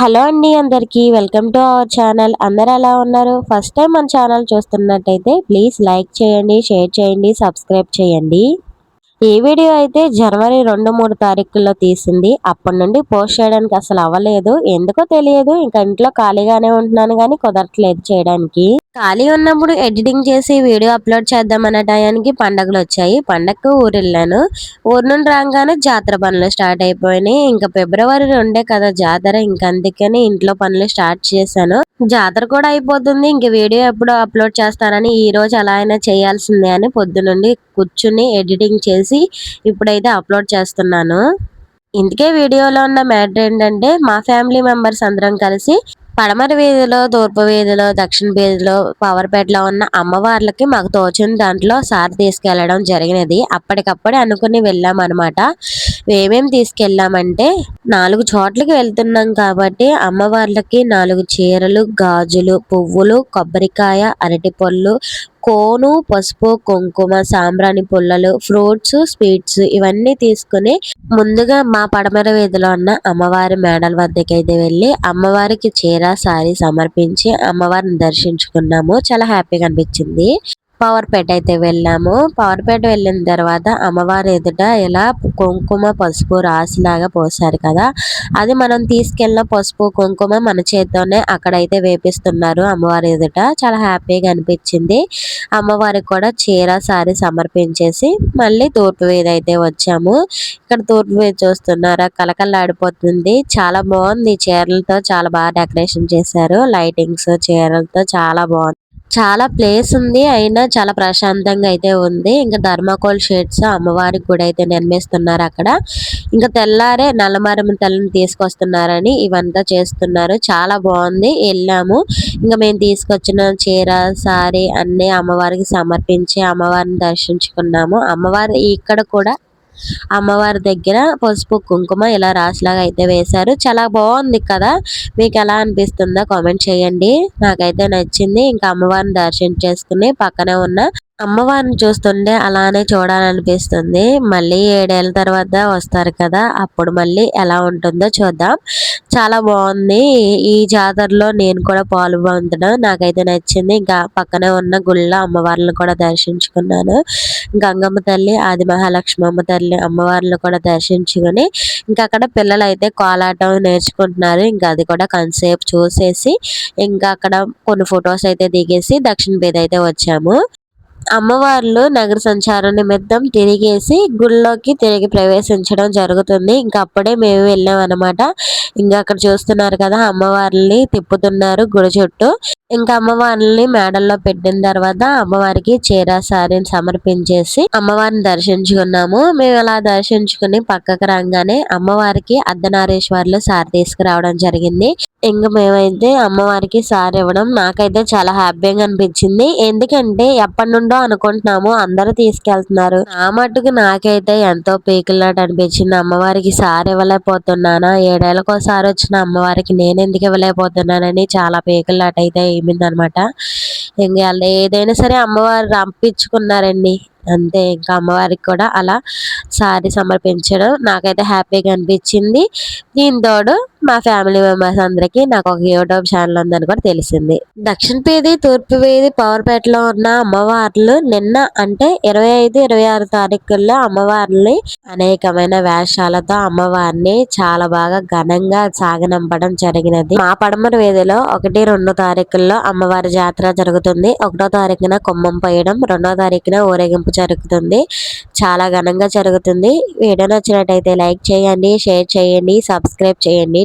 Hello అండి అందరికీ welcome to our channel. అందరు ఎలా ఉన్నారు? ఫస్ట్ టైం మన ఛానల్ చూస్తున్నట్టయితే ప్లీజ్ లైక్ చేయండి షేర్ చేయండి సబ్స్క్రైబ్ చేయండి. ఈ వీడియో అయితే జనవరి రెండు మూడు తారీఖుల్లో తీసింది. అప్పటి నుండి పోస్ట్ చేయడానికి అసలు అవ్వలేదు. ఎందుకో తెలియదు. ఇంకా ఇంట్లో ఖాళీగానే ఉంటున్నాను కానీ కుదరట్లేదు చేయడానికి. ఖాళీ ఉన్నప్పుడు ఎడిటింగ్ చేసి వీడియో అప్లోడ్ చేద్దాం అనే టయానికి పండగలు వచ్చాయి. పండగకు ఊరు వెళ్ళాను ఊరు నుండి రాగానే జాతర పనులు స్టార్ట్ అయిపోయినాయి. ఇంకా ఫిబ్రవరి రెండే కదా జాతర. ఇంకా అందుకని ఇంట్లో పనులు స్టార్ట్ చేశాను. జాతర కూడా అయిపోతుంది. ఇంక వీడియో ఎప్పుడు అప్లోడ్ చేస్తానని ఈ రోజు అలా అయినా చేయాల్సిందే అని పొద్దునుండి కూర్చుని ఎడిటింగ్ చేసి ఇప్పుడైతే అప్లోడ్ చేస్తున్నాను. ఇందుకే వీడియోలో ఉన్న మ్యాటర్ ఏంటంటే మా ఫ్యామిలీ మెంబర్స్ అందరం కలిసి పడమర వీధిలో తూర్పు వీధిలో దక్షిణ వీధిలో పవర్పేటలో ఉన్న అమ్మవార్లకి మాకు తోచిన దాంట్లో సార్ తీసుకెళ్ళడం జరిగినది. అప్పటికప్పుడే అనుకుని వెళ్ళాం మేమేం తీసుకెళ్ళామంటే నాలుగు చోట్లకి వెళ్తున్నాం కాబట్టి అమ్మవార్లకి నాలుగు చీరలు గాజులు పువ్వులు కొబ్బరికాయ అరటి పళ్ళు కోను పసుపు కుంకుమ సాంబ్రాణి పుల్లలు ఫ్రూట్స్ స్వీట్స్ ఇవన్నీ తీసుకుని ముందుగా మా పడమర వీధిలో ఉన్న అమ్మవారి మేడల వద్దకి అయితే వెళ్ళి అమ్మవారికి చీర సారీ సమర్పించి అమ్మవారిని దర్శించుకున్నాము. చాలా హ్యాపీగా అనిపించింది. పవర్పేట అయితే వెళ్ళాము. పవర్పేట వెళ్ళిన తర్వాత అమ్మవారి ఎదుట ఇలా కుంకుమ పసుపు రాసిలాగా పోసారు కదా. అది మనం తీసుకెళ్ళిన పసుపు కుంకుమ మన చేత్తోనే అక్కడైతే వేపిస్తున్నారు అమ్మవారి ఎదుట. చాలా హ్యాపీగా అనిపించింది. అమ్మవారికి కూడా చీర సారీ సమర్పించేసి మళ్ళీ తూర్పు వీధి అయితే వచ్చాము. ఇక్కడ తూర్పు వీధి చూస్తున్నారా? కలకల్లాడిపోతుంది చాలా బాగుంది. చీరలతో చాలా బాగా డెకరేషన్ చేశారు. లైటింగ్స్ చీరలతో చాలా బాగుంది. చాలా ప్లేస్ ఉంది. అయినా చాలా ప్రశాంతంగా అయితే ఉంది. ఇంకా ధర్మాకోల్ షేడ్స్ అమ్మవారికి కూడా అయితే నిర్మిస్తున్నారు అక్కడ. ఇంకా తెల్లారే నల్లమారమ్మ తల్లిని తీసుకొస్తున్నారని ఇవంతా చేస్తున్నారు. చాలా బాగుంది. వెళ్ళాము. ఇంకా మేము తీసుకొచ్చిన చీర సారీ అన్ని అమ్మవారికి సమర్పించి అమ్మవారిని దర్శించుకున్నాము. అమ్మవారి ఇక్కడ కూడా అమ్మవారి దగ్గర పసుపు కుంకుమ ఇలా రాసిలాగా అయితే వేశారు. చాలా బాగుంది కదా? మీకు ఎలా అనిపిస్తుందో కామెంట్ చేయండి. నాకైతే నచ్చింది. ఇంకా అమ్మవారిని దర్శనం చేసుకుని పక్కనే ఉన్న అమ్మవారిని చూస్తుంటే అలానే చూడాలనిపిస్తుంది. మళ్ళీ ఏడేళ్ళ తర్వాత వస్తారు కదా అప్పుడు మళ్ళీ ఎలా ఉంటుందో చూద్దాం. చాలా బాగుంది. ఈ జాతరలో నేను కూడా పాలు పొందడం నాకైతే నచ్చింది. ఇంకా పక్కనే ఉన్న గుళ్ళ అమ్మవార్లను కూడా దర్శించుకున్నాను. గంగమ్మ తల్లి ఆది మహాలక్ష్మమ్మ తల్లి అమ్మవార్లను కూడా దర్శించుకుని ఇంకా అక్కడ పిల్లలు అయితే కోలాటం నేర్చుకుంటున్నారు. ఇంకా అది కూడా కొంతసేపు చూసేసి ఇంకా అక్కడ కొన్ని ఫొటోస్ అయితే దిగేసి దక్షిణ బీద అయితే వచ్చాము. అమ్మవార్లు నగర సంచారం నిమిత్తం తిరిగేసి గుళ్ళోకి తిరిగి ప్రవేశించడం జరుగుతుంది. ఇంకా అప్పుడే మేము వెళ్ళాం అనమాట ఇంకా అక్కడ చూస్తున్నారు కదా అమ్మవారిని తిప్పుతున్నారు గుడి చుట్టూ. ఇంకా అమ్మవారిని మేడల్లో పెట్టిన తర్వాత అమ్మవారికి చీర సారీని సమర్పించేసి అమ్మవారిని దర్శించుకున్నాము. మేము అలా దర్శించుకుని పక్కకు రాగానే అమ్మవారికి అర్ధనారీశ్వర్లు సారి తీసుకురావడం జరిగింది. ఇంకా మేమైతే అమ్మవారికి సారి ఇవ్వడం నాకైతే చాలా హ్యాపీగా అనిపించింది. ఎందుకంటే ఎప్పటి నుండి అనుకుంటున్నాము అందరూ తీసుకెళ్తున్నారు. నా మట్టుకు నాకైతే ఎంతో పీకిల్లాట అనిపించింది. అమ్మవారికి సారి ఇవ్వలేకపోతున్నానా? ఏడేళ్ళకోసారి వచ్చిన అమ్మవారికి నేను ఎందుకు ఇవ్వలేకపోతున్నానని చాలా పీకిల్లాట అయితే అనమాట ఇంకా ఏదైనా సరే అమ్మవారు రంపించుకున్నారండి అంతే ఇంకా అమ్మవారికి కూడా అలా సారీ సమర్పించడం నాకైతే హ్యాపీగా అనిపించింది. దీని తోడు మా ఫ్యామిలీ మెంబర్స్ అందరికీ నాకు ఒక యూట్యూబ్ ఛానల్ ఉందని కూడా తెలిసింది. దక్షిణ పేది తూర్పు వేది పవర్పేటలో ఉన్న అమ్మవార్లు నిన్న అంటే ఇరవై ఐదు ఇరవై ఆరు తారీఖుల్లో అమ్మవారిని అనేకమైన వేషాలతో అమ్మవారిని చాలా బాగా ఘనంగా సాగనంపడం జరిగినది. మా పడమర వీధిలో ఒకటి రెండు తారీఖుల్లో అమ్మవారి జాతర జరుగుతుంది. ఒకటో తారీఖున కుమ్మం పోయడం రెండో తారీఖున ఊరేగింపు జరుగుతుంది. చాలా ఘనంగా జరుగుతుంది. వీడియో నచ్చినట్టయితే లైక్ చేయండి షేర్ చేయండి సబ్స్క్రైబ్ చేయండి.